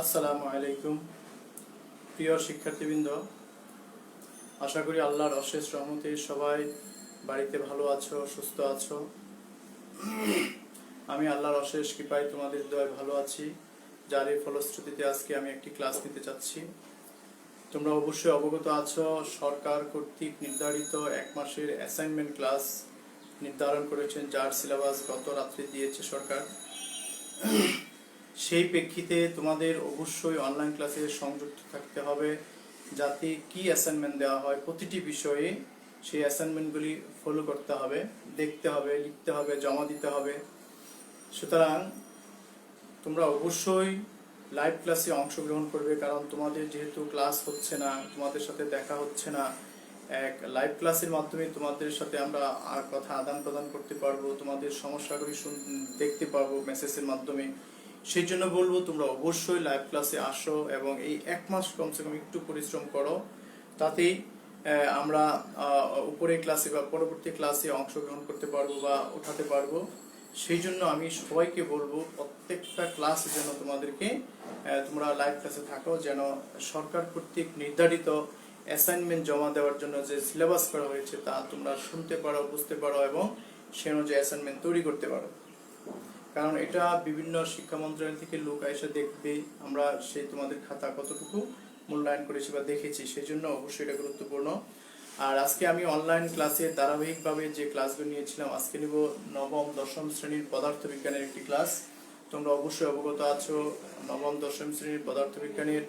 আসসালামু আলাইকুম। প্রিয় শিক্ষার্থীবৃন্দ, আশা করি আল্লাহর অশেষ রহমতে সবাই বাড়িতে ভালো আছো, সুস্থ আছো। আমি আল্লাহর অশেষ কৃপায় তোমাদের দয় ভালো আছি, যার এই ফলশ্রুতিতে আজকে আমি একটি ক্লাস নিতে চাচ্ছি। তোমরা অবশ্যই অবগত আছো, সরকার কর্তৃক নির্ধারিত এক মাসের অ্যাসাইনমেন্ট ক্লাস নির্ধারণ করেছেন, যার সিলেবাস গত রাত্রে দিয়েছে সরকার। সেই প্রেক্ষিতে তোমাদের অবশ্যই অনলাইন ক্লাসে সংযুক্ত থাকতে হবে। যাতে কি অ্যাসাইনমেন্ট দেওয়া হয়, প্রতিটি বিষয়ে সেই অ্যাসাইনমেন্টগুলি ফলো করতে হবে, দেখতে হবে, লিখতে হবে, জমা দিতে হবে। সুতরাং তোমরা অবশ্যই লাইভ ক্লাসে অংশগ্রহণ করবে, কারণ তোমাদের যেহেতু ক্লাস হচ্ছে না, তোমাদের সাথে দেখা হচ্ছে না, এক লাইভ ক্লাসের মাধ্যমে তোমাদের সাথে আমরা কথা আদান প্রদান করতে পারব, তোমাদের সমস্যাগুলি দেখতে পারব মেসেজের মাধ্যমে। সেই জন্য বলব তোমরা অবশ্যই লাইভ ক্লাসে আসো এবং এই এক মাস কমসে কম একটু পরিশ্রম করো। তাতেই আমরা আহ, উপরের ক্লাসে বা পরবর্তী ক্লাসে অংশগ্রহণ করতে পারব বা ওঠাতে পারব। সেই জন্য আমি সবাইকে বলব প্রত্যেকটা ক্লাসের জন্য তোমাদেরকে তোমরা লাইভ ক্লাসে থাকো যেন সরকার কর্তৃক নির্ধারিত অ্যাসাইনমেন্ট জমা দেওয়ার জন্য যে সিলেবাস করা হয়েছে তা তোমরা শুনতে পারো বুঝতে পারো এবং সে অনুযায়ী অ্যাসাইনমেন্ট তৈরি করতে পারো। কারণ এটা বিভিন্ন শিক্ষা মন্ত্রণালয় থেকে লোক এসে দেখবে, আমরা সেই তোমাদের খাতা কতটুকু মূল্যায়ন করেছি বা দেখেছি সেই জন্য অবশ্যই এটা গুরুত্বপূর্ণ। আর আজকে আমি অনলাইন ক্লাসে ধারাবাহিকভাবে যে ক্লাসগুলো নিয়েছিলাম, আজকে নিব নবম, দশম শ্রেণির পদার্থবিজ্ঞানের একটি ক্লাস তোমরা অবশ্যই অবগত আছো, নবম, দশম শ্রেণির পদার্থবিজ্ঞানের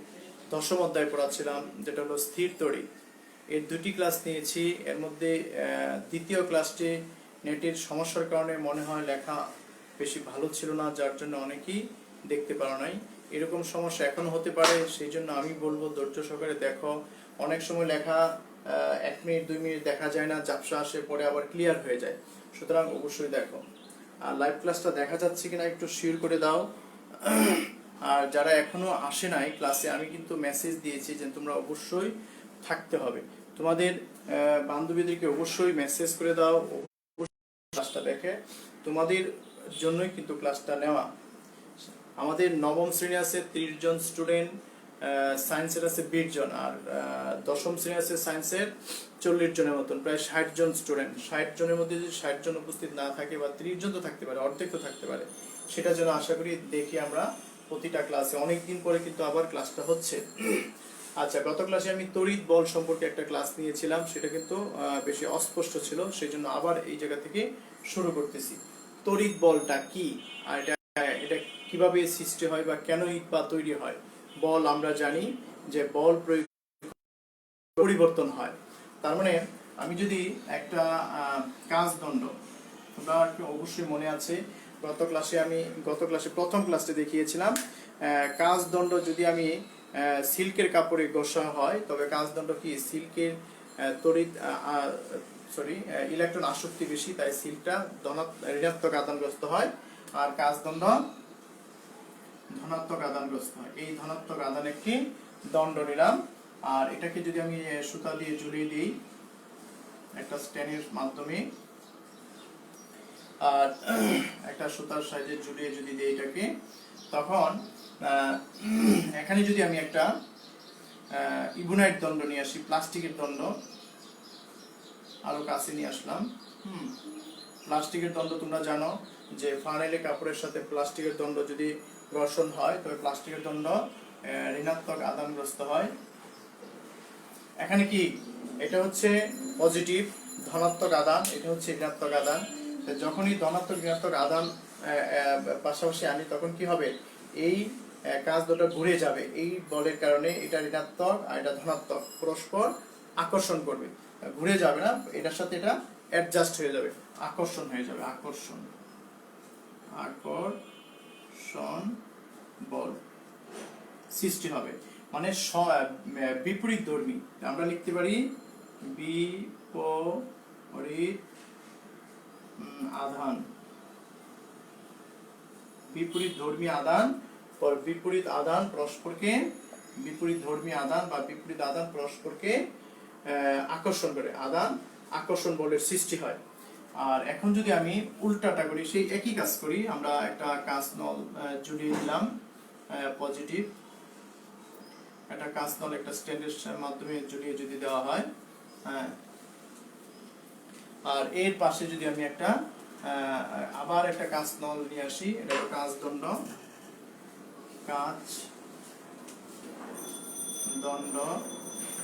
দশম অধ্যায় পড়াচ্ছিলাম, যেটা হলো স্থির তড়ি এর দুটি ক্লাস নিয়েছি, এর মধ্যে দ্বিতীয় ক্লাসটি নেটের সমস্যার কারণে মনে হয় লেখা বেশি ভালো ছিল না, যার জন্য অনেকেই দেখতে পারো নাই। এরকম সমস্যা এখনও হতে পারে, সেই জন্য আমি বলব ধৈর্য সহকারে দেখো। অনেক সময় লেখা এক মিনিট, দুই মিনিট দেখা যায় না, ঝাপসা আসে, পরে আবার ক্লিয়ার হয়ে যায়। সুতরাং অবশ্যই দেখো। আর লাইভ ক্লাসটা দেখা যাচ্ছে কিনা একটু শেয়ার করে দাও। আর যারা এখনও আসে নাই ক্লাসে আমি কিন্তু মেসেজ দিয়েছি যে তোমরা অবশ্যই থাকতে হবে। তোমাদের বান্ধবীদেরকে অবশ্যই মেসেজ করে দাও। ক্লাসটা দেখে। তোমাদের জন্যই কিন্তু ক্লাসটা নেওয়া। আমাদের নবম শ্রেণি আছে ত্রিশ জন স্টুডেন্ট সায়েন্সের আছে বিশ জন, আর দশম শ্রেণি আছে সায়েন্সের চল্লিশ জনের মতন, প্রায় ষাট জন স্টুডেন্ট ষাট জনের মধ্যে যদি ষাট জন উপস্থিত না থাকে বা ত্রিশ জন তো থাকতে পারে, অর্ধেক তো থাকতে পারে সেটা যেন আশা করি দেখি আমরা প্রতিটা ক্লাসে অনেকদিন পরে কিন্তু আবার ক্লাসটা হচ্ছে। আচ্ছা গত ক্লাসে আমি তড়িৎ বল সম্পর্কে একটা ক্লাস নিয়েছিলাম, সেটা কিন্তু বেশি অস্পষ্ট ছিল, সেই জন্য আবার এই জায়গা থেকে শুরু করতেছি। তড়িৎ বলটা কি? আর এটা এটা কীভাবে সৃষ্টি হয় বা কেন বা তৈরি হয়? বল আমরা জানি যে বল প্রয়োগ পরিবর্তন হয়। তার মানে আমি যদি একটা কাজদণ্ড তোমরা অবশ্যই মনে আছে, গত ক্লাসে আমি, গত ক্লাসে প্রথম ক্লাসে দেখিয়েছিলাম কাজদণ্ড যদি আমি সিল্কের কাপড়ে ঘষা হয়, তবে কাজদণ্ড কি? সিল্কের তড়িৎ সরি ইলেকট্রন আসক্তি বেশি, তাই ধনাত্মক ঋণাত্মক আদানগ্রস্ত হয়। আর কাজদণ্ড ধনাত্মক আদানগ্রস্ত হয়। এই ধনাত্মক আদান একটি দণ্ড নিলাম আর এটাকে যদি আমি সুতা দিয়ে ঝুলিয়ে দিই, একটা স্ট্যান্ডের মাধ্যমে, আর একটা সুতার সাইজে ঝুলিয়ে যদি দিই এটাকে, তখন এখানে যদি আমি একটা ইবুনাইট দণ্ড নিয়ে আসি, প্লাস্টিকের দণ্ড আরও কাছে নিয়ে আসলাম। হুম। প্লাস্টিকের দণ্ড তোমরা জানো যে ফানেলে কাপড়ের সাথে প্লাস্টিকের দণ্ড যদি ঘর্ষণ হয়, তবে প্লাস্টিকের দণ্ড ঋণাত্মক আদানগ্রস্ত হয়। এখানে কি? এটা হচ্ছে পজিটিভ ধনাত্মক আদান, এটা হচ্ছে ঋণাত্মক আদান। যখনই ধনাত্মক ঋণাত্মক আদান পাশাপাশি আনি, তখন কি হবে? এই কাজ দুটো ঘুরে যাবে। এই বলের কারণে এটা ঋণাত্মক আর এটা ধনাত্মক। পরস্পর আকর্ষণ করবে। ঘুরে যাবে না, এটার সাথে এটা অ্যাডজাস্ট হয়ে যাবে, আকর্ষণ হয়ে যাবে, আকর্ষণ। আকর্ষণ বল সৃষ্টি হবে মানে বিপরীত ধর্মী, আমরা লিখতে পারি বিপরীত আধান। বিপরীত ধর্মী আদান বিপরীত আদান পরস্পরকে, বিপরীত ধর্মী আদান বা বিপরীত আদান পরস্পরকে আকর্ষণ করে, আদান আকর্ষণ বলের সৃষ্টি হয়। আর এখন যদি আমি উল্টাটা করি, সেই একই কাজ করি, আমরা একটা কাজ নল ঝুলিয়ে দিলাম পজিটিভ একটা কাঁচ নল, একটা স্ট্যান্ডের মাধ্যমে জড়িয়ে যদি দেওয়া হয় হ্যাঁ। আর এর পাশে যদি আমি একটা আবার একটা কাঁচ নল নিয়ে আসি, এটা কাজ দণ্ড। কাঁচ দণ্ড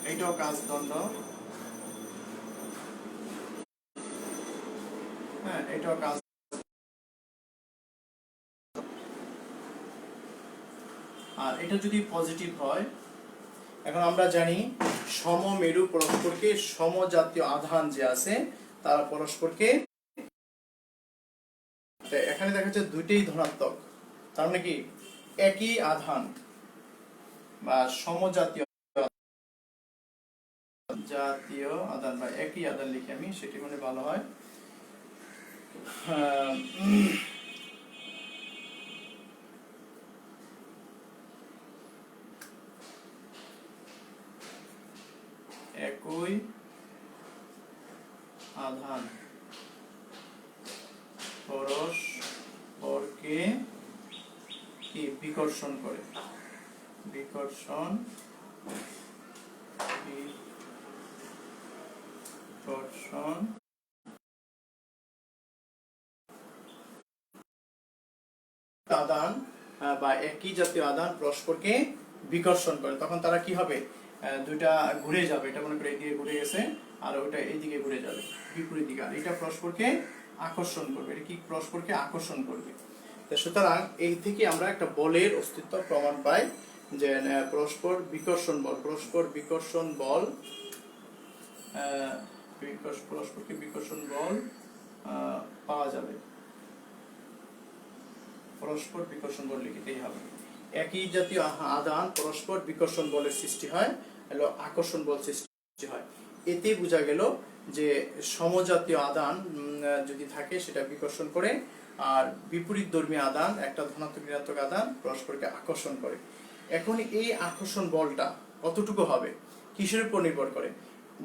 এইটাও কাঁচ দণ্ড হ্যাঁ এটাও কাঁচ আর এটা যদি পজিটিভ হয়, এখন আমরা জানি সমমেরু পরস্পরকে সমজাতীয় আধান যে আছে, তারা পরস্পরকে এখানে দেখা যাচ্ছে দুইটাই ধনাত্মক। তার মানে কি? একই আধান বা সমজাতীয় জাতীয় আদান বা একই আদান লিখে আমি সেটি মানে ভালো হয়। একই আধান পরস্পরকে কি? বিকর্ষণ করে। বিকর্ষণ আদান আহ, বা একই জাতীয় আদান পরস্পরকে বিকর্ষণ করে। তখন তারা কি হবে? দুইটা ঘুরে যাবে। এটা মনে করে এদিকে ঘুরে গেছে, আর ওটা এইদিকে ঘুরে যাবে। বিপরীত দিকে। আর এটা পরস্পরকে আকর্ষণ করবে। এটা কি পরস্পরকে আকর্ষণ করবে? সুতরাং এই থেকে আমরা একটা বলের অস্তিত্ব প্রমাণ পাই যে পরস্পর বিকর্ষণ বল। পরস্পর বিকর্ষণ বল পরস্পরকে বিকর্ষণ বল পাওয়া যাবে। পরস্পর বিকর্ষণ বল লিখিতেই হবে। একই জাতীয় আদান পরস্পর বিকর্ষণ বলের সৃষ্টি হয় আকর্ষণ বল সৃষ্টি হয়। এতে বোঝা গেল যে সমজাতীয় আদান যদি থাকে সেটা বিকর্ষণ করে, আর বিপরীত ধর্মী আদান একটা ধনাত্মক ঋণাত্মক আদান পরস্পরকে আকর্ষণ করে। এখন এই আকর্ষণ বলটা কতটুকু হবে? কিসের উপর নির্ভর করে?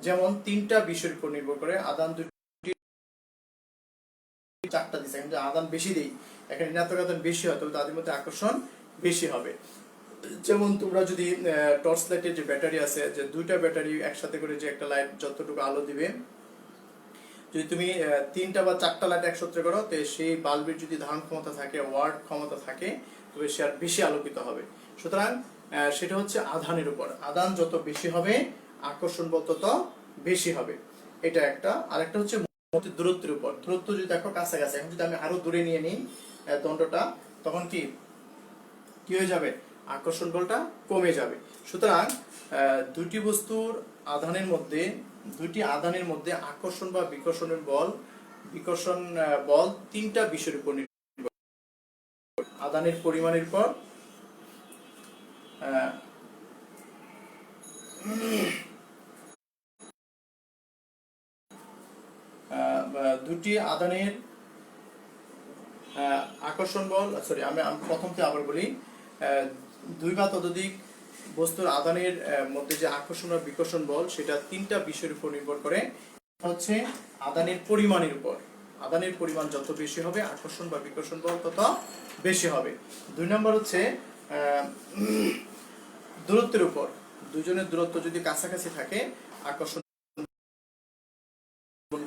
যেমন তিনটা বিষয়ের উপর নির্ভর করে, আদান দুটি চারটা দিচ্ছে আদান বেশি দেই, এখানে ঋণাত্মক আদান বেশি হয়, তাহলে তাদের মধ্যে আকর্ষণ বেশি হবে। যেমন তোমরা যদি টর্চ লাইটের যে ব্যাটারি আছে, যে দুইটা ব্যাটারি একসাথে করে যে একটা লাইট যতটুকু আলো দিবে, যদি তুমি তিনটা বা চারটা লাইট একসাথে করো, তো সেই বাল্বের যদি ধারণ ক্ষমতা থাকে ওয়ার্ড ক্ষমতা থাকে, তবে সে আর বেশি আলোকিত হবে। সুতরাং সেটা হচ্ছে আধানের উপর। আধান যত বেশি হবে, আকর্ষণ বল তত বেশি হবে। এটা একটা। আর একটা হচ্ছে দূরত্বের উপর। দূরত্ব যদি দেখো কাছাকাছি, এখন যদি আমি আরও দূরে নিয়ে নিই দণ্ডটা, তখন কি? কি হয়ে যাবে আকর্ষণ বলটা কমে যাবে সুতরাং দুটি বস্তুর আধানের মধ্যে দুটি আধানের মধ্যে আকর্ষণ বা বিকর্ষণের বল বিকর্ষণ বল তিনটা বিষয়ের উপর নির্ভর করে। আধানের পরিমাণের বা দুটি আদানের আহ, আকর্ষণ বল সরি আমি আমি প্রথম থেকে আবার বলি দুই বা ততোধিক বস্তুর আদানের মধ্যে যে আকর্ষণ বা বিকর্ষণ বল, সেটা তিনটা বিষয়ের উপর নির্ভর করে। হচ্ছে আদানের পরিমাণের উপর। আদানের পরিমাণ যত বেশি হবে, আকর্ষণ বা বিকর্ষণ বল তত বেশি হবে। দুই নম্বর হচ্ছে দূরত্বের উপর। দুজনের দূরত্ব যদি কাছাকাছি থাকে, আকর্ষণ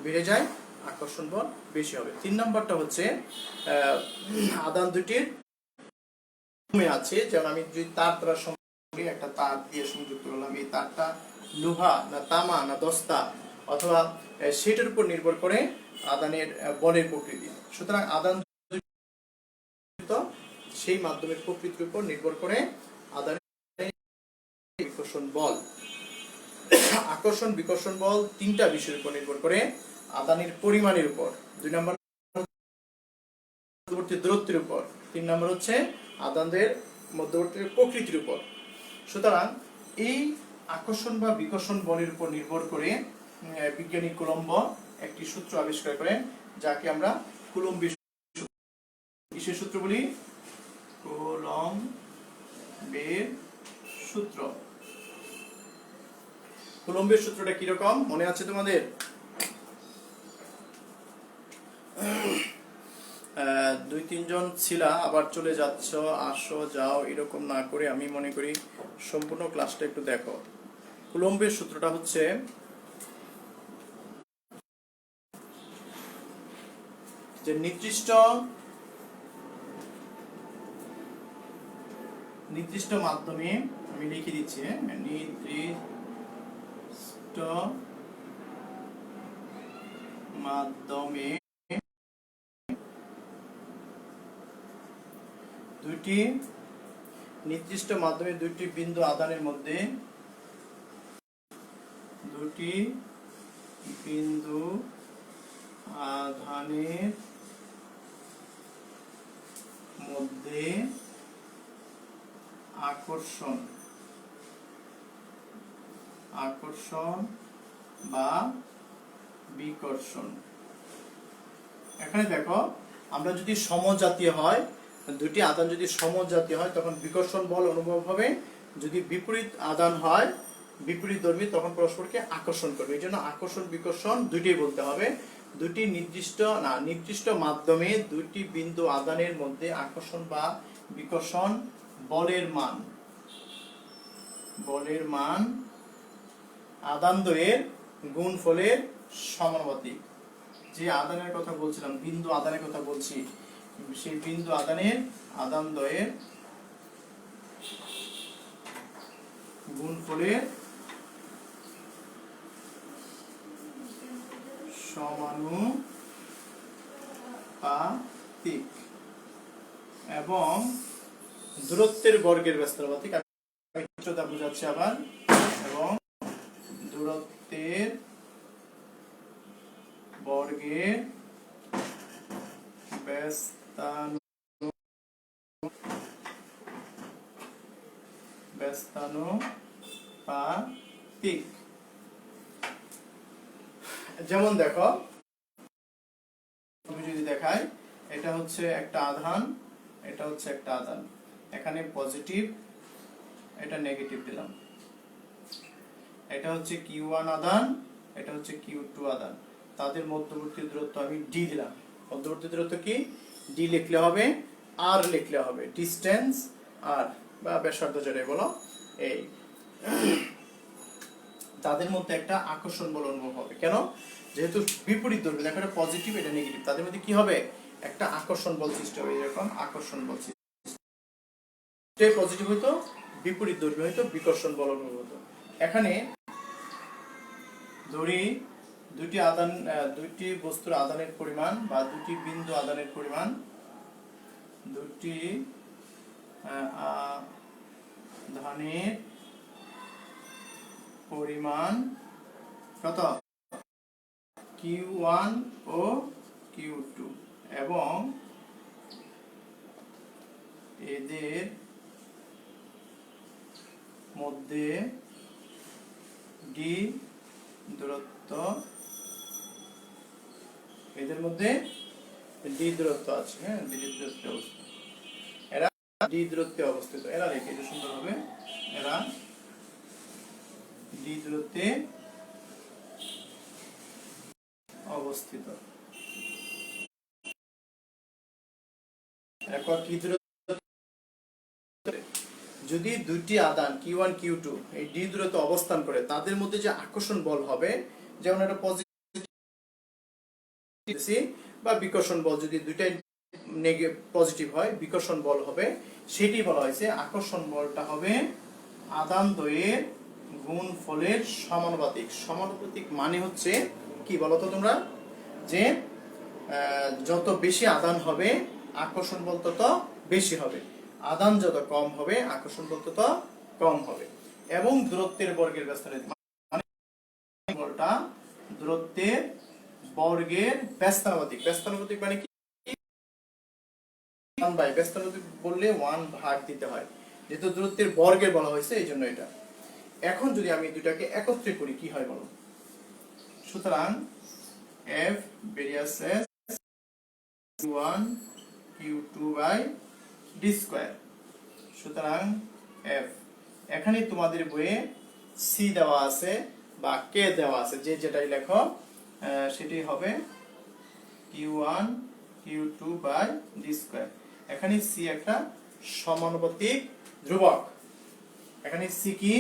বেড়ে যায়, আকর্ষণ বল বেশি হবে। তিন নম্বরটা হচ্ছে আদান দুটির আছে, যেমন আমি যদি তার দ্বারা সঙ্গে একটা তার দিয়ে সংযুক্ত করলাম এই তারটা লোহা না তামা না দস্তা অথবা সেটার উপর নির্ভর করে আদানের বলের প্রকৃতি। সুতরাং আদান সেই মাধ্যমের প্রকৃতির উপর নির্ভর করে বিকর্ষণ বল। আকর্ষণ, বিকর্ষণ বল তিনটা বিষয়ের উপর নির্ভর করে আদানের পরিমাণের উপর। দুই নম্বর দূরত্বের উপর, তিন নম্বর হচ্ছে আদানদের মধ্যবর্তী প্রকৃতির উপর। সুতরাং এই আকর্ষণ বা বিকর্ষণ বলের উপর নির্ভর করে বিজ্ঞানী কুলম্ব একটি সূত্র আবিষ্কার করেন, যাকে আমরা কুলম্বি কিসের সূত্র বলি? কুলম্বের সূত্র। কুলম্বের সূত্রটা কীরকম? মনে আছে তোমাদের? দুই তিনজন ছিলা, আবার চলে যাচ্ছ, আসো, যাও, এরকম না করে আমি মনে করি সম্পূর্ণ ক্লাসটা একটু দেখো কুলম্বের সূত্রটা হচ্ছে, যে নির্দিষ্ট নির্দিষ্ট মাধ্যমে, আমি লিখে দিচ্ছি হ্যাঁ? নির্দিষ্ট মাধ্যমে দুইটি নির্দিষ্ট মাধ্যমে দুইটি বিন্দু আদানের মধ্যে দুটি বিন্দু আধানের মধ্যে আকর্ষণ আকর্ষণ বা বিকর্ষণ। এখানে দেখো, আমরা যদি সমজাতীয় হয় দুটি আদান যদি সমজাতীয় হয়, তখন বিকর্ষণ বল অনুভব হবে। যদি বিপরীত আদান হয়, বিপরীত ধর্মী, তখন পরস্পরকে আকর্ষণ করবে। এই জন্য আকর্ষণ, বিকর্ষণ দুইটাই বলতে হবে। দুটি নির্দিষ্ট, না, নির্দিষ্ট মাধ্যমে দুইটি বিন্দু আদানের মধ্যে আকর্ষণ বা বিকর্ষণ বলের মান বলের মান আদান দ্বয়ের গুণফলের সমানুপাতিক। যে আদানের কথা বলছিলাম, বিন্দু আদানের কথা বলছি সেই বিন্দু আদানের আদান দ্বয়ের গুণফলের সমানুপাতিক এবং দূরত্বের বর্গের ব্যস্তানুপাতিক আমি চিত্রটা বোঝাচ্ছি আবার এবং দূরত্বের বর্গের যেমন দেখো তুমি যদি দেখাই, এটা হচ্ছে একটা আধান, এটা হচ্ছে একটা আধান। এখানে পজিটিভ, এটা নেগেটিভ দিলাম। এটা হচ্ছে কিউ ওয়ান আদান এটা হচ্ছে কিউ টু আদান তাদের মধ্যবর্তী দূরত্ব আমি ডি দিলাম। মধ্যবর্তী দূরত্ব কি? ডি লিখলে হবে আর লিখলে হবে। ডিস্টেন্স আর বা ব্যাসার্ধ যেটাই বলো। এই। তাদের মধ্যে একটা আকর্ষণ বল অনুভব হবে। কেন? যেহেতু বিপরীত দৈর্ঘ্য দেখো এটা পজিটিভ এটা নেগেটিভ তাদের মধ্যে কি হবে? একটা আকর্ষণ বল সৃষ্টি হবে, এরকম আকর্ষণ বল সৃষ্টি পজিটিভ হইতো, বিপরীত দৈর্ঘ্য হইতো, বিকর্ষণ বল অনুভব হতো এখানে ধরি দুটি আদান দুইটি বস্তুর আদানের পরিমাণ বা দুটি বিন্দু আদানের পরিমাণ দুটি আহ, আধানের পরিমাণ কত? কিউ ওয়ান ও কিউ টু এবং এদের মধ্যে ডি দূরত্ব এদের মধ্যে ডি আছে হ্যাঁ? ডি দূরত্বে অবস্থিত। এরা ডি দূরত্বে অবস্থিত। এরা রেখে এটা সুন্দর হবে এরা ডি দূরত্বে অবস্থিত যদি দুইটি আদান কিউ ওয়ান কিউ টু এই দূরত্বে অবস্থান করে, তাদের মধ্যে যে আকর্ষণ বল হবে, যেমন একটা পজিটিভ বা বিকর্ষণ বল যদি দুইটাই পজিটিভ হয়, বিকর্ষণ বল হবে, সেটি বলা হয়েছে আকর্ষণ বলটা হবে আদান দ্বয়ের গুণ ফলের সমানুপাতিক। সমানুপাতিক মানে হচ্ছে কি বলতো তোমরা? যে যত বেশি আদান হবে, আকর্ষণ বল তত বেশি হবে। আদান যত কম হবে, আকর্ষণ বল তত কম হবে। এবং দূরত্বের বর্গের ব্যস্তানুপাতিক মানে বলটা দূরত্বের বর্গের ব্যস্তানুপাতিক। ব্যস্তানুপাতিক মানে কি? ওয়ান বাই ব্যস্তানুপাতিক বললে ওয়ান ভাগ দিতে হয়। যেহেতু দূরত্বের বর্গের বলা হয়েছে, এই জন্য এটা। এখন যদি আমি দুটাকে একত্রে করি, কি হয় বলো? সুতরাং এফ বেরিয়ে আসছে one Q two by D square সুতরাং এফ এখানে তোমাদের বইয়ে সি দেওয়া আছে বা কে দেওয়া আছে, যে যেটাই লেখো। সেটি হবে Q one Q two by D square এখানে সি একটা সমানুপাতিক ধ্রুবক। এখানে সি কি?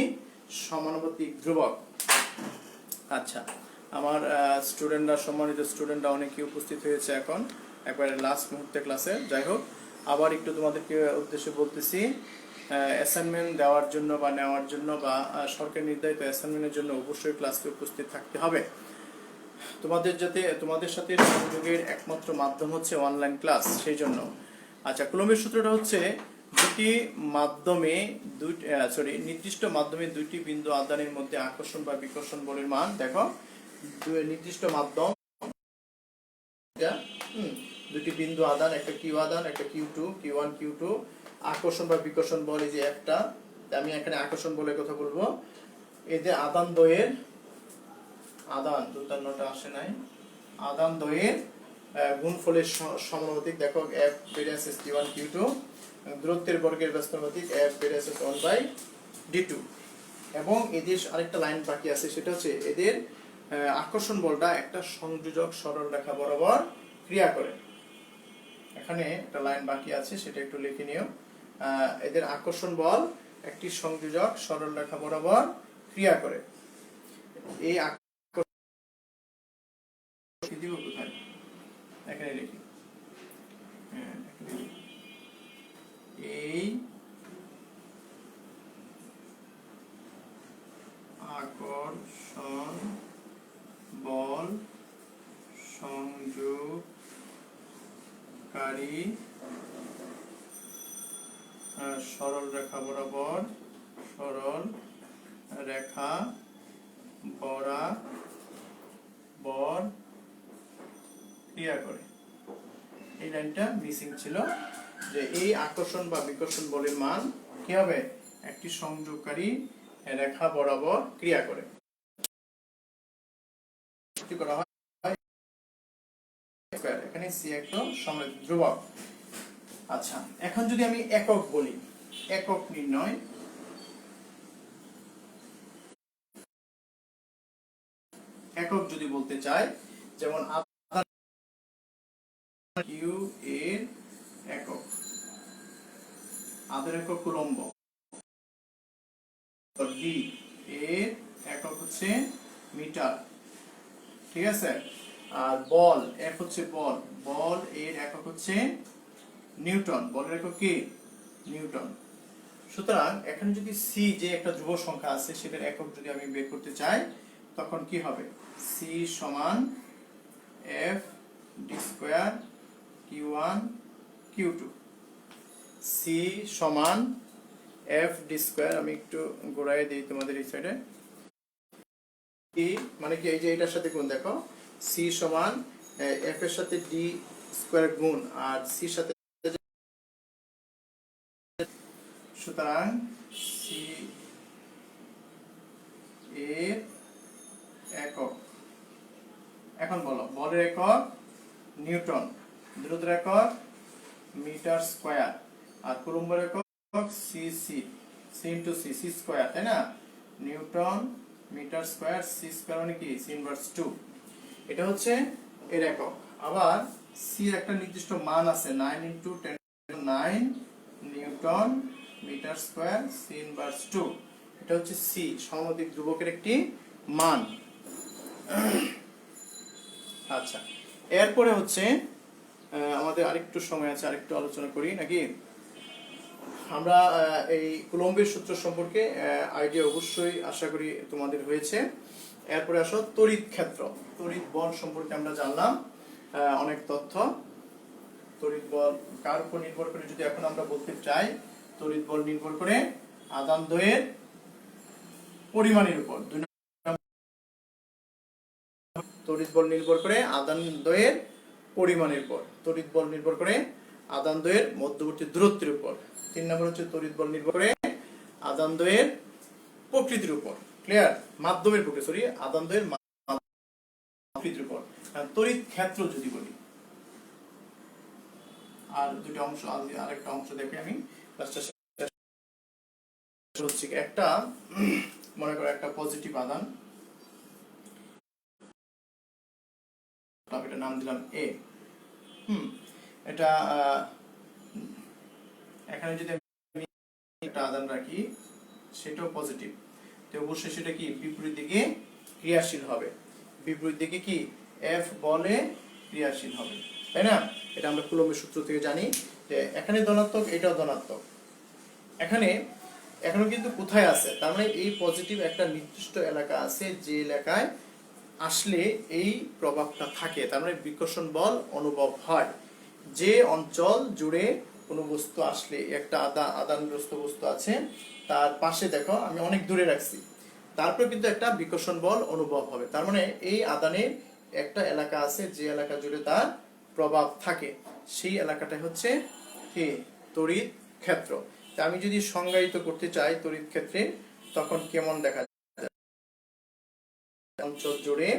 সমানুপাতিক ধ্রুবক। আচ্ছা আমার স্টুডেন্টরা সম্মানিত স্টুডেন্টরা অনেকে উপস্থিত হয়েছে এখন। একবারে লাস্ট মুহূর্তে ক্লাসে যাই হোক, আবার একটু তোমাদেরকে উদ্দেশ্যে বলতেছি অ্যাসাইনমেন্ট দেওয়ার জন্য বা নেওয়ার জন্য বা সরকার নির্ধারিত অ্যাসাইনমেন্টের জন্য অবশ্যই ক্লাসে উপস্থিত থাকতে হবে। তোমাদের যাতে, তোমাদের সাথে সংযোগের একমাত্র মাধ্যম হচ্ছে অনলাইন ক্লাস সেই জন্য আচ্ছা কুলম্বের সূত্রটা হচ্ছে, দুটি মাধ্যমে দুই সরি নির্দিষ্ট মাধ্যমে দুইটি বিন্দু আদানের মধ্যে আকর্ষণ বা বিকর্ষণ বলের মান, দেখো নির্দিষ্ট মাধ্যম দুটি বিন্দু আদান একটা কিউ আদান একটা Q two Q one Q two আকর্ষণ বা বিকর্ষণ বল এই যে একটা আমি এখানে আকর্ষণ বলে কথা বলব। এই যে আদান দ্বয়ের আদান দুতান্নটা আসে নাই। আদান দ্বয়ের গুণফলের সমানুপাতিক, দেখো F varies as one Q two দূরত্বের বর্গের ব্যস্তানুপাতিক F varies as one by D two এবং এদের আরেকটা লাইন বাকি আছে, সেটা হচ্ছে এদের আকর্ষণ বলটা একটা সংযোজক সরল রেখা বরাবর ক্রিয়া করে। এখানে একটা লাইন বাকি আছে, সেটা একটু লিখে নিও। এদের আকর্ষণ বল একটি সংযোজক সরল রেখা বরাবর ক্রিয়া করে। এই দিব কোথায় এখানে লিখি এই আকর্ষণ বল সংযোগকারী সরল রেখা বরাবর সরল রেখা বরাবর ক্রিয়া করে। এই লাইনটা মিসিং ছিল। যে এই আকর্ষণ বা বিকর্ষণ বলের মান কি হবে? একটি সংযোগকারী রেখা বরাবর ক্রিয়া করে। করা হয়? এখানে সি একটা সমৃদ্ধ ধ্রুবক। আচ্ছা এখন যদি আমি একক বলি একক নির্ণয়। একক যদি বলতে চাই যেমন ঠিক আছে? আর বল এফ হচ্ছে বল। বল এর একক হচ্ছে নিউটন। বলের একক কি? নিউটন। সুতরাং এখানে যদি সি যে একটা ধ্রুব সংখ্যা আছে, সেটার একক যদি আমি বের করতে চাই, তখন কি হবে? সি সমান F D square Q one Q two C সমান এফ ডি স্কোয়ার আমি একটু গোড়ায় দিই তোমাদের এই সাইডে ই মানে কি, এই যে এটার সাথে গুণ দেখো। সি সমান এফ এর সাথে ডি স্কোয়ার গুণ, আর সির সাথে সুতরাং সি এর একক। এখন বলো, বলের একক নিউটন। দ্রুত একক মিটার স্কোয়ার। আর কুলম্বের একক C C into C C square তাই না? Newton metre square C square মানে কি? সি ইনভার্স টু এটা হচ্ছে এর একক আবার সি একটা নির্দিষ্ট মান আছে nine into ten nine newton metre square C inverse two এটা হচ্ছে সি সমদিক ধ্রুবকের একটি মান। আচ্ছা এরপরে হচ্ছে আমাদের আরেকটু সময় আছে, আরেকটু আলোচনা করি, নাকি? আমরা এই কুলম্বের সূত্র সম্পর্কে আইডিয়া অবশ্যই আশা করি তোমাদের হয়েছে। এরপরে আসো, তড়িৎ ক্ষেত্র। তড়িৎ বল সম্পর্কে আমরা জানলাম অনেক তথ্য। তড়িৎ বল কার উপর নির্ভর করে? যদি এখন আমরা বলতে চাই, তড়িৎ বল নির্ভর করে আদান দ্বয়ের পরিমাণের উপর। তড়িৎ বল নির্ভর করে আদান দ্বয়ের পরিমাণের উপর তড়িৎ বল নির্ভর করে আদান দ্বয়ের মধ্যবর্তী দূরত্বের উপর। তিন নম্বর হচ্ছে তড়িৎ বল নির্ভর করে আদান দ্বয়ের প্রকৃতির উপর। ক্লিয়ার মাধ্যমের প্রকৃতি সরি আদান দ্বয়ের প্রকৃতির উপর। তড়িৎ ক্ষেত্র যদি বলি, আর দুটো অংশ, আর- আরেকটা অংশ দেখে আমি হচ্ছে একটা, মনে করো একটা পজিটিভ আদান এটা নাম দিলাম এ হুম, এটা এখানে যদি আমি একটা আদান রাখি, সেটাও পজিটিভ তো অবশ্যই সেটা কি? বিপরীত দিকে ক্রিয়াশীল হবে। বিপরীত দিকে কি? এফ বলে ক্রিয়াশীল হবে। তাই না? এটা আমরা কুলম্বের সূত্র থেকে জানি যে এখানে ধনাত্মক, এটাও ধনাত্মক। এখানে, এখনও কিন্তু কোথায় আছে? তার মানে এই পজিটিভ একটা নির্দিষ্ট এলাকা আছে যে এলাকায় আসলে এই প্রভাবটা থাকে, তার মানে বিকর্ষণ বল অনুভব হয়। যে অঞ্চল জুড়ে কোনো বস্তু আসলে, একটা আদা, আদানগ্রস্ত বস্তু আছে, তার পাশে দেখো আমি অনেক দূরে রাখছি, তারপর কিন্তু একটা বিকর্ষণ বল অনুভব হবে। তার মানে এই আদানের একটা এলাকা আছে, যে এলাকা জুড়ে তার প্রভাব থাকে, সেই এলাকাটাই হচ্ছে কি? তড়িৎ ক্ষেত্র। তা আমি যদি সংজ্ঞায়িত করতে চাই তড়িৎ ক্ষেত্রে, তখন কেমন দেখা অঞ্চল জুড়ে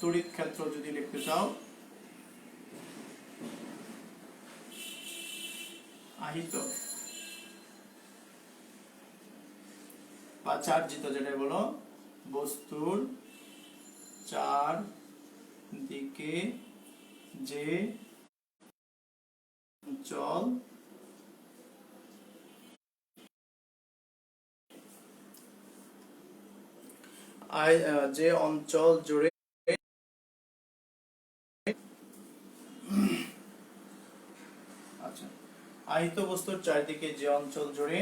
তড়িৎ ক্ষেত্র যদি লিখতে চাও। আহিত। বা চার্জিত যেটা বলো, বস্তুর চার দিকে যে অঞ্চল যে অঞ্চল জুড়ে আচ্ছা আহিত বস্তুর চারিদিকে যে অঞ্চল জুড়ে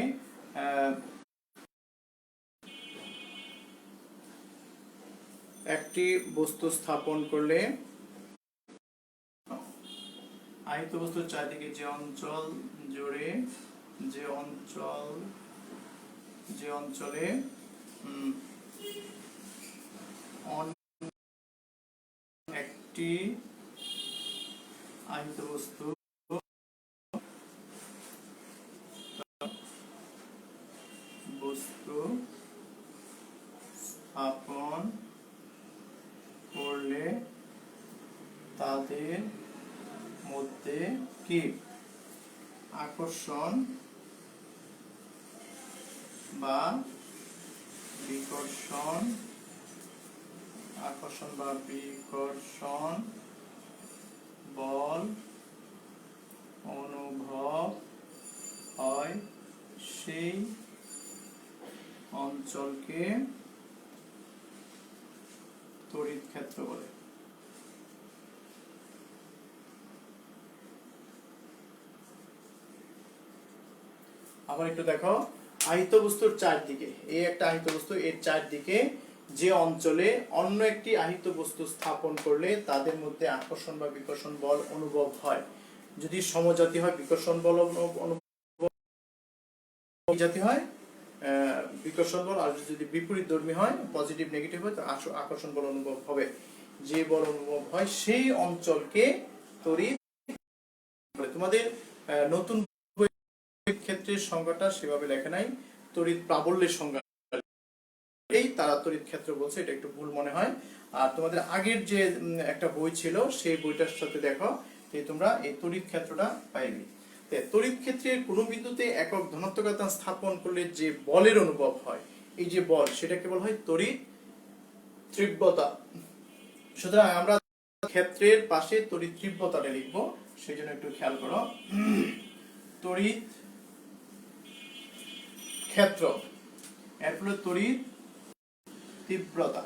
একটি বস্তু স্থাপন করলে, আহিত বস্তুর চারিদিকে যে অঞ্চল জুড়ে, যে অঞ্চল, যে অঞ্চলে একটি আহিত বস্তু বস্তু স্থাপন করলে তাদের মধ্যে কি? আকর্ষণ বা বিকর্ষণ আকর্ষণ বা বিকর্ষণ বল অনুভব হয় সেই অঞ্চলকে তড়িৎ ক্ষেত্র বলে। আবার একটু দেখো আহিত বস্তুর চারদিকে, এই একটা আহিত বস্তু এর চারদিকে যে অঞ্চলে অন্য একটি আহিত বস্তু স্থাপন করলে তাদের মধ্যে আকর্ষণ বা বিকর্ষণ বল অনুভব হয়। যদি সমজাতি হয়, বিকর্ষণ বল অনু- অনুভব জাতি হয় বিকর্ষণ বল, আর যদি বিপরীত ধর্মী হয় পজিটিভ নেগেটিভ হয়, তো আকর্ষণ বল অনুভব হবে। যে বল অনুভব হয়, সেই অঞ্চলকে তড়িৎ তোমাদের নতুন ক্ষেত্রে সংজ্ঞাটা সেভাবে লেখা নাই। তড়িৎ প্রাবল্যের সংজ্ঞা এই তারা তড়িৎ ক্ষেত্র বলছে, এটা একটু ভুল মনে হয়। আর তোমাদের আগের যে একটা বই ছিল, সেই বইটার সাথে দেখো যে তোমরা এই তড়িৎ ক্ষেত্রটা পাইবে তড়িৎ ক্ষেত্রের কোনো বিন্দুতে একক ধনাত্মক আধান স্থাপন করলে যে বলের অনুভব হয়, এই যে বল সেটাকে বলা হয় তড়িৎ তীব্রতা। সুতরাং আমরা ক্ষেত্রের পাশে তড়িৎ তীব্রতাটা লিখব, সেই জন্য একটু খেয়াল করো। তড়িৎ ক্ষেত্র এর ফলে তড়িৎ তীব্রতা।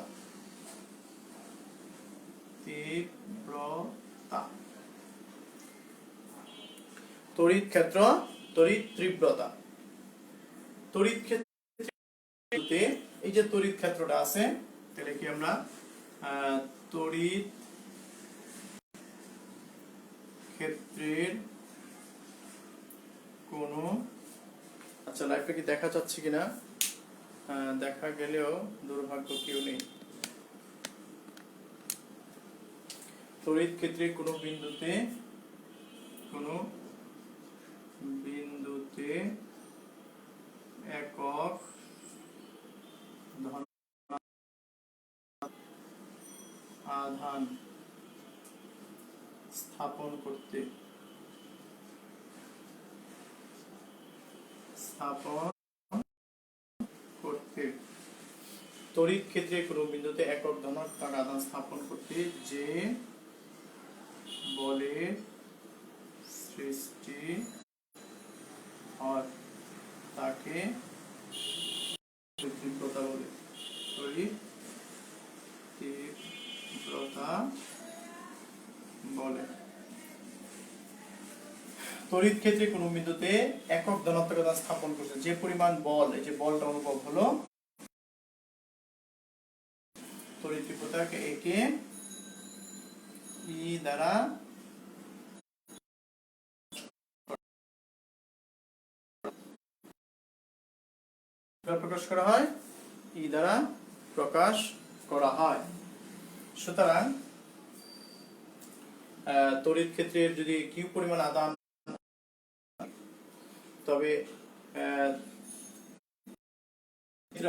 তড়িৎ ক্ষেত্র, তড়িৎ তীব্রতা। তড়িৎ ক্ষেত্রে এই যে তড়িৎ ক্ষেত্রটা আছে, তাহলে কি আমরা তড়িৎ ক্ষেত্রের কোন আচ্ছা লাইভটা কি দেখা যাচ্ছে কিনা? দেখা গেলেও দুর্ভাগ্য কেউ নেই। তড়িৎ ক্ষেত্রে কোনো বিন্দুতে কোনো বিন্দুতে একক ধন আধান স্থাপন করতে। স্থাপন করতে তড়িৎ ক্ষেত্রে কোনো বিন্দুতে একক ধনাত্মক আধান স্থাপন করতে যে বলের সৃষ্টি হয়, তাকে তীব্রতা বলে। তড়িৎ তীব্রতা বলে। তড়িৎ ক্ষেত্রে কোন বিন্দুতে একক ধনাত্মকতা স্থাপন করছে যে পরিমাণ বল, এই যে বলটা অনুভব হলো তীব্রতাকে একে ই দ্বারা প্রকাশ করা হয়, ই দ্বারা প্রকাশ করা হয়। সুতরাং তড়িৎ ক্ষেত্রের যদি কিউ পরিমাণ আদান তবে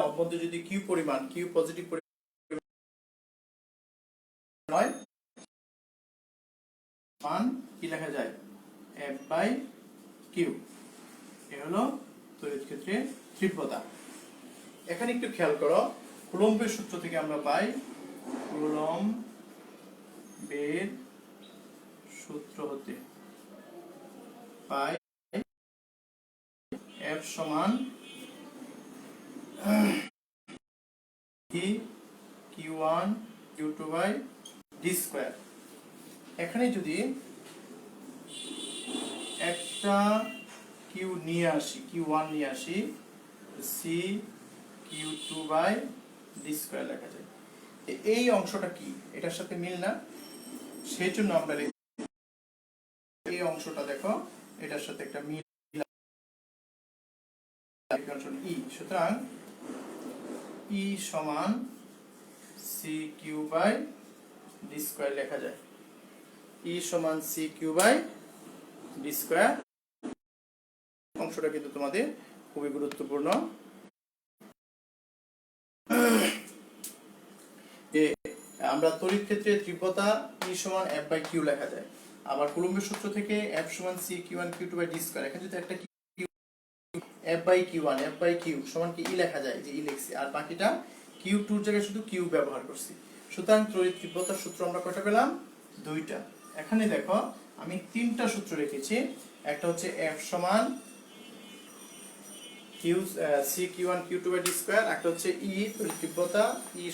অভ্যন্তরে যদি কিউ পরিমাণ কিউ পজিটিভ মান কি লেখা যায়? এফ বাই কিউ এ হলো তড়িৎ ক্ষেত্রের তীব্রতা। এখানে একটু খেয়াল করো, কুলম্বের সূত্র থেকে আমরা পাই কুলম্বের সূত্র হতে পাই এফ সমান Q one Q two by D square এখানে যদি একটা কিউ নিয়ে আসি, কিউ ওয়ান নিয়ে আসি, C Q two by D square লেখা যায়। এই অংশটা কি? এটার সাথে মিল না? সেই জন্য আমরা এই অংশটা দেখো, এটার সাথে একটা মিল ই। সুতরাং ই সমান C Q by D square লেখা যায়। ই সমান C Q by D square. অংশটা কিন্তু তোমাদের খুবই গুরুত্বপূর্ণ। আমরা তড়িৎ ক্ষেত্রে তীব্রতা ই সমান এফ বাই কিউ লেখা যায়। আবার কুলম্বের সূত্র থেকে এফ সমান C Q one Q two by D square. এখানে যদি একটা F by Q one F by Q সমান কি ই লেখা যায়, যে ই লিখছি। আর বাকিটা কিউ টুর জায়গায় শুধু কিউ ব্যবহার করছি। সুতরাং তড়িৎ তীব্রতার সূত্র আমরা কয়টা পেলাম? দুইটা। এখানে দেখো, আমি তিনটা সূত্র রেখেছি। একটা হচ্ছে এফ সমান Q C Q one Q two by D square একটা হচ্ছে ই তড়িৎ তীব্রতা E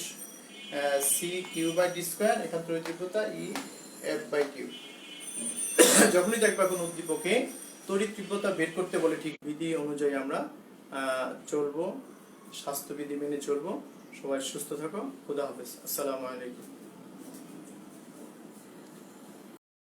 C Q by D square এখানে তড়িৎ তীব্রতা ই এফ বাই কিউ যখনই দেখবা কোন উদ্দীপকে তড়িৎ তীব্রতা বের করতে বলে ঠিক বিধি অনুযায়ী আমরা চলবো, স্বাস্থ্যবিধি মেনে চলবো। সবাই সুস্থ থাকো। খুদা হাফেজ। আসসালামু আলাইকুম।